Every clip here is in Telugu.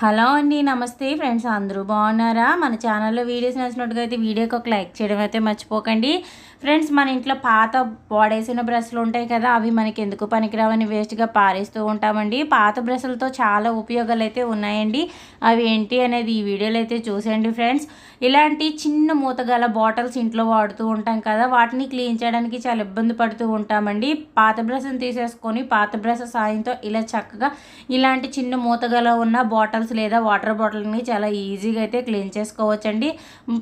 హలో అండి నమస్తే ఫ్రెండ్స్ అందరూ బాగున్నారా? మన ఛానల్లో వీడియోస్ నచ్చినట్టుగా అయితే వీడియోకి ఒక లైక్ చేయడం అయితే మర్చిపోకండి. ఫ్రెండ్స్ మన ఇంట్లో పాత వాడేసిన బ్రష్లు ఉంటాయి కదా అవి మనకి ఎందుకు పనికిరావని వేస్ట్గా పారేస్తూ ఉంటామండి. పాత బ్రష్లతో చాలా ఉపయోగాలు అయితే ఉన్నాయండి. అవి ఏంటి అనేది ఈ వీడియోలో అయితే చూసేయండి ఫ్రెండ్స్. ఇలాంటి చిన్న మూతగల బాటిల్స్ ఇంట్లో వాడుతూ ఉంటాం కదా వాటిని క్లీన్ చేయడానికి చాలా ఇబ్బంది పడుతూ ఉంటామండి. పాత బ్రష్ని తీసేసుకొని పాత బ్రష్ సాయంతో ఇలా చక్కగా ఇలాంటి చిన్న మూతగల ఉన్న బాటిల్స్ లేదా వాటర్ బాటిల్ని చాలా ఈజీగా అయితే క్లీన్ చేసుకోవచ్చండి.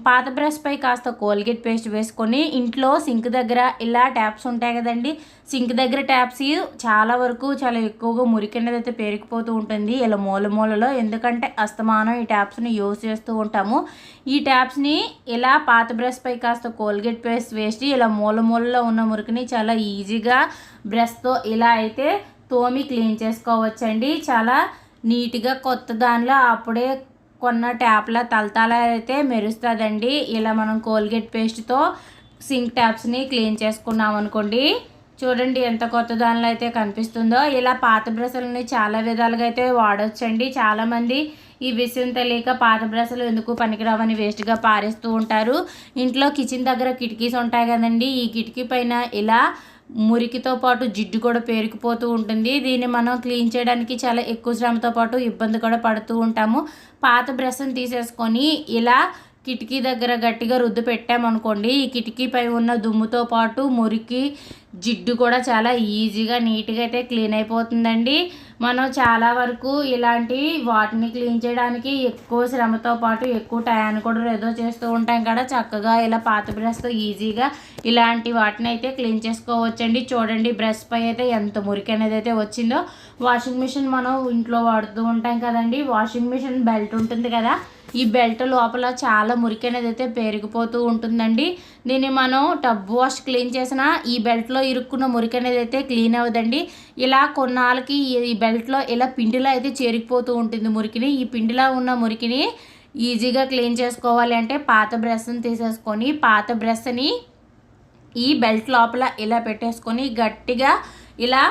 పాత బ్రష్ పై కాస్త కోల్గేట్ పేస్ట్ వేసుకొని ఇంట్లో సింక్ దగ్గర ఇలా ట్యాప్స్ ఉంటాయి కదండి. సింక్ దగ్గర ట్యాప్స్ చాలా వరకు చాలా ఎక్కువగా మురికి అనేది అయితే పేరుకుపోతూ ఉంటుంది. ఇలా మూల మూలలో ఎందుకంటే అస్తమానం ఈ ట్యాప్స్ని యూజ్ చేస్తూ ఉంటాము. ఈ ట్యాప్స్ని ఇలా పాత బ్రష్ పై కాస్త కోల్గేట్ పేస్ట్ వేసి ఇలా మూల మూలలో ఉన్న మురికిని చాలా ఈజీగా బ్రష్తో ఇలా అయితే తోమి క్లీన్ చేసుకోవచ్చండి. చాలా నీట్గా కొత్త దానిలో అప్పుడే కొన్న ట్యాప్ల తలతల అయితే మెరుస్తుందండి. ఇలా మనం కోల్గేట్ పేస్ట్తో సింక్ ట్యాప్స్ని క్లీన్ చేసుకున్నాం అనుకోండి చూడండి ఎంత కొత్త దానిలో అయితే కనిపిస్తుందో. ఇలా పాత బ్రష్లని చాలా విధాలుగా అయితే వాడొచ్చండి. చాలామంది ఈ విషయం తెలియక పాత బ్రష్లు ఎందుకు పనికిరావని వేస్ట్గా పారేస్తూ ఉంటారు. ఇంట్లో కిచెన్ దగ్గర కిటికీస్ ఉంటాయి కదండి. ఈ కిటికీ పైన ఇలా మురికితో పాటు జిడ్డు కూడా పేరుకుపోతూ ఉంటుంది. దీన్ని మనం క్లీన్ చేయడానికి చాలా ఎక్కువ శ్రమతో పాటు ఇబ్బంది కూడా పడుతూ ఉంటాము. పాత బ్రష్ని తీసేసుకొని ఇలా కిటికీ దగ్గర గట్టిగా రుద్దు పెట్టామనుకోండి ఈ కిటికీపై ఉన్న దుమ్ముతో పాటు మురికి జిడ్డు కూడా చాలా ఈజీగా నీట్గా అయితే క్లీన్ అయిపోతుందండి. మనం చాలా వరకు ఇలాంటి వాటిని క్లీన్ చేయడానికి ఎక్కువ శ్రమతో పాటు ఎక్కువ టయాన్ని కూడా ఏదో చేస్తూ ఉంటాం కదా. చక్కగా ఇలా పాత బ్రష్తో ఈజీగా ఇలాంటి వాటిని అయితే క్లీన్ చేసుకోవచ్చండి. చూడండి బ్రష్ పై అయితే ఎంత మురికి అనేది అయితే వచ్చిందో. వాషింగ్ మిషన్ మనం ఇంట్లో వాడుతూ ఉంటాం కదండి. వాషింగ్ మిషన్ బెల్ట్ ఉంటుంది కదా ఈ బెల్ట్ లోపల చాలా మురికి అనేది అయితే పెరిగిపోతూ ఉంటుందండి. దీన్ని మనం టబ్ వాష్ క్లీన్ చేసిన ఈ బెల్ట్లో ఇరుక్కున్న మురికి అనేది అయితే క్లీన్ అవ్వదండి. ఇలా కొన్నాళ్ళకి ఈ బెల్ట్లో ఇలా పిండిలో అయితే చేరికిపోతూ ఉంటుంది మురికిని. ఈ పిండిలో ఉన్న మురికిని ఈజీగా క్లీన్ చేసుకోవాలి అంటే పాత బ్రష్ని తీసేసుకొని పాత బ్రష్ని ఈ బెల్ట్ లోపల ఇలా పెట్టేసుకొని గట్టిగా ఇలా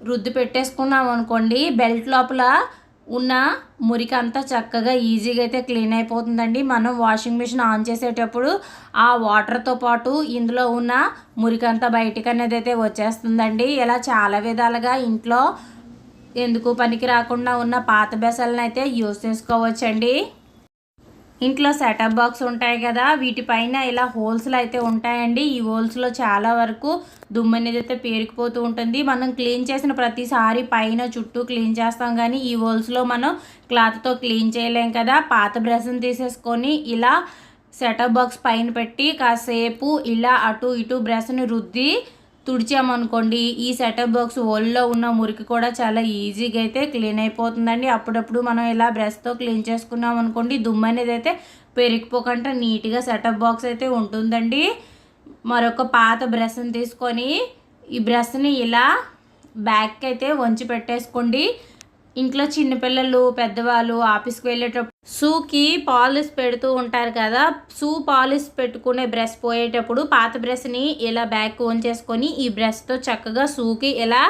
రుద్దు పెట్టేసుకున్నాం అనుకోండి బెల్ట్ లోపల ఉన్న మురికి అంతా చక్కగా ఈజీగా అయితే క్లీన్ అయిపోతుందండి. మనం వాషింగ్ మిషన్ ఆన్ చేసేటప్పుడు ఆ వాటర్తో పాటు ఇందులో ఉన్న మురికి అంతా బయటికి అనేది అయితే వచ్చేస్తుందండి. ఇలా చాలా విధాలుగా ఇంట్లో ఎందుకు పనికి రాకుండా ఉన్న పాత బెసలను అయితే యూస్ చేసుకోవచ్చండి. ఇంట్లో సెటప్ బాక్స్ ఉంటాయి కదా వీటిపైన ఇలా హోల్స్లు అయితే ఉంటాయండి. ఈ హోల్స్లో చాలా వరకు దుమ్ము అనేది అయితే పేరుకుపోతూ ఉంటుంది. మనం క్లీన్ చేసిన ప్రతిసారి పైన చుట్టూ క్లీన్ చేస్తాం కానీ ఈ హోల్స్లో మనం క్లాత్తో క్లీన్ చేయలేం కదా. పాత బ్రష్ని తీసేసుకొని ఇలా సెటప్ బాక్స్ పైన పెట్టి కాసేపు ఇలా అటు ఇటు బ్రష్ని రుద్ది తుడిచామనుకోండి ఈ సెటప్ బాక్స్ ఓల్లో ఉన్న మురికి కూడా చాలా ఈజీగా అయితే క్లీన్ అయిపోతుందండి. అప్పుడప్పుడు మనం ఇలా బ్రష్తో క్లీన్ చేసుకున్నాం అనుకోండి దుమ్ము అనేది అయితే పెరిగిపోకుండా నీట్గా సెటప్ బాక్స్ అయితే ఉంటుందండి. మరొక పాత బ్రష్ని తీసుకొని ఈ బ్రష్ని ఇలా బ్యాక్ అయితే వంచి పెట్టేసుకోండి. ఇంట్లో చిన్నపిల్లలు పెద్దవాళ్ళు ఆఫీస్కి వెళ్ళేటప్పుడు షూకి పాలిష్ పెడుతూ ఉంటారు కదా షూ పాలిష్ పెట్టుకునే బ్రష్ పోయేటప్పుడు పాత బ్రష్ని ఇలా బ్యాక్ ఓన్ చేసుకొని ఈ బ్రష్తో చక్కగా షూకి ఇలా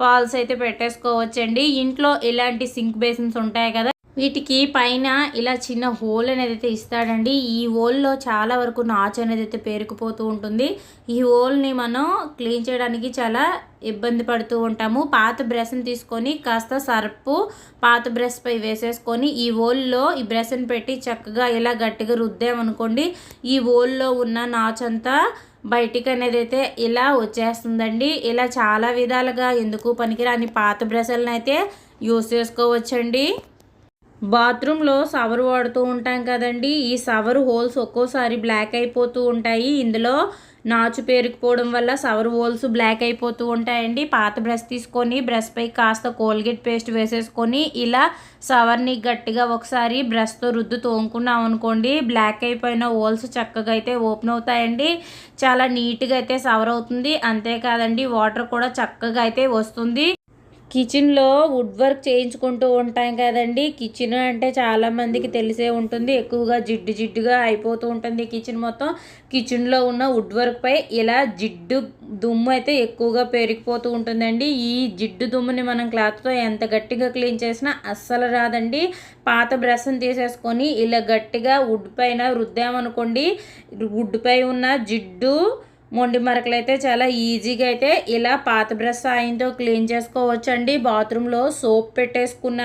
పాల్స్ అయితే పెట్టేసుకోవచ్చండి. ఇంట్లో ఇలాంటి సింక్ బేసిన్స్ ఉంటాయి కదా వీటికి పైన ఇలా చిన్న హోల్ అనేది అయితే ఇస్తాడండి. ఈ హోల్లో చాలా వరకు నాచు అనేది అయితే పేరుకుపోతూ ఉంటుంది. ఈ హోల్ని మనం క్లీన్ చేయడానికి చాలా ఇబ్బంది పడుతూ ఉంటాము. పాత బ్రష్ని తీసుకొని కాస్త సర్పు పాత బ్రష్ పై వేసేసుకొని ఈ హోల్లో ఈ బ్రష్ని పెట్టి చక్కగా ఇలా గట్టిగా రుద్దామనుకోండి ఈ హోల్లో ఉన్న నాచంతా బయటికి అనేది అయితే ఇలా వచ్చేస్తుందండి. ఇలా చాలా విధాలుగా ఎందుకు పనికిరాని పాత బ్రష్లను అయితే యూస్ చేసుకోవచ్చండి. బాత్రూంలో సవర్ వాడుతూ ఉంటాం కదండి. ఈ సవర్ హోల్స్ ఒక్కోసారి బ్లాక్ అయిపోతూ ఉంటాయి. ఇందులో నాచు పేరుకుపోవడం వల్ల సవర్ హోల్స్ బ్లాక్ అయిపోతూ ఉంటాయండి. పాత బ్రష్ తీసుకొని బ్రష్ పై కాస్త కోల్గేట్ పేస్ట్ వేసేసుకొని ఇలా సవర్ని గట్టిగా ఒకసారి బ్రష్తో రుద్దు తోముకున్నాం అనుకోండి బ్లాక్ అయిపోయిన హోల్స్ చక్కగా అయితే ఓపెన్ అవుతాయండి. చాలా నీట్గా అయితే సవర్ అవుతుంది అంతేకాదండి వాటర్ కూడా చక్కగా అయితే వస్తుంది. కిచెన్లో వుడ్ వర్క్ చేయించుకుంటూ ఉంటాం కదండి. కిచెన్ అంటే చాలా మందికి తెలిసే ఉంటుంది. ఎక్కువగా జిడ్డు జిడ్డుగా అయిపోతూ ఉంటుంది కిచెన్ మొత్తం. కిచెన్లో ఉన్న వుడ్ వర్క్పై ఇలా జిడ్డు దుమ్ము అయితే ఎక్కువగా పెరిగిపోతూ ఉంటుందండి. ఈ జిడ్డు దుమ్ముని మనం క్లాత్తో ఎంత గట్టిగా క్లీన్ చేసినా అస్సలు రాదండి. పాత బ్రష్ని తీసేసుకొని ఇలా గట్టిగా వుడ్ పైన రుద్దామనుకోండి వుడ్ పై ఉన్న జిడ్డు మొండి మరకలు అయితే చాలా ఈజీగా అయితే ఇలా పాత బ్రష్ సాయంతో క్లీన్ చేసుకోవచ్చు అండి బాత్రూంలో సోప్ పెట్టేసుకున్న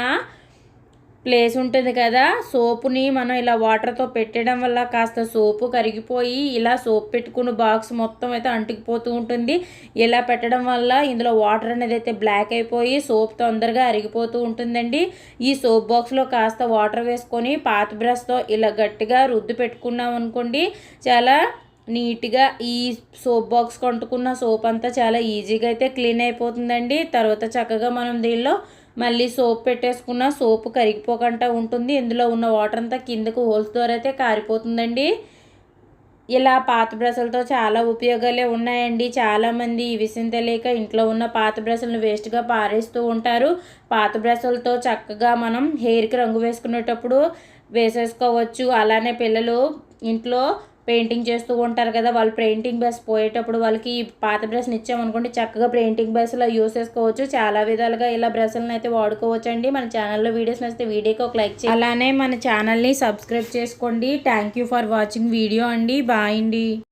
ప్లేస్ ఉంటుంది కదా సోపుని మనం ఇలా వాటర్తో పెట్టడం వల్ల కాస్త సోపు కరిగిపోయి ఇలా సోప్ పెట్టుకున్న బాక్స్ మొత్తం అయితే అంటుకుపోతూ ఉంటుంది. ఇలా పెట్టడం వల్ల ఇందులో వాటర్ అనేది అయితే బ్లాక్ అయిపోయి సోప్ తొందరగా అరిగిపోతూ ఉంటుందండి. ఈ సోప్ బాక్స్లో కాస్త వాటర్ వేసుకొని పాత బ్రష్తో ఇలా గట్టిగా రుద్దు పెట్టుకున్నాం అనుకోండి చాలా నీట్గా ఈ సోప్ బాక్స్ కొంటుకున్న సోప్ అంతా చాలా ఈజీగా అయితే క్లీన్ అయిపోతుందండి. తర్వాత చక్కగా మనం దీనిలో మళ్ళీ సోప్ పెట్టేసుకున్న సోప్ కరిగిపోకుండా ఉంటుంది. ఇందులో ఉన్న వాటర్ అంతా కిందకు హోల్స్ ద్వారా అయితే కారిపోతుందండి. ఇలా పాత బ్రష్లతో చాలా ఉపయోగాలే ఉన్నాయండి. చాలామంది ఈ విషయం తెలియక ఇంట్లో ఉన్న పాత బ్రష్లను వేస్ట్గా పారేస్తూ ఉంటారు. పాత బ్రష్లతో చక్కగా మనం హెయిర్కి రంగు వేసుకునేటప్పుడు వేసేసుకోవచ్చు. అలానే పిల్లలు ఇంట్లో పెయింటింగ్ చేస్తూ ఉంటారు కదా వాళ్ళు పెయింటింగ్ బ్రష్ పోయేటప్పుడు వాళ్ళకి పాత బ్రష్ని ఇచ్చామనుకోండి చక్కగా పెయింటింగ్ బ్రష్లో యూస్ చేసుకోవచ్చు. చాలా విధాలుగా ఇలా బ్రష్లను అయితే వాడుకోవచ్చు అండి మన ఛానల్లో వీడియోస్ నచ్చితే వీడియోకి ఒక లైక్ చేయండి. అలానే మన ఛానల్ని సబ్స్క్రైబ్ చేసుకోండి. Thank you for watching video అండి. బాయ్ అండి.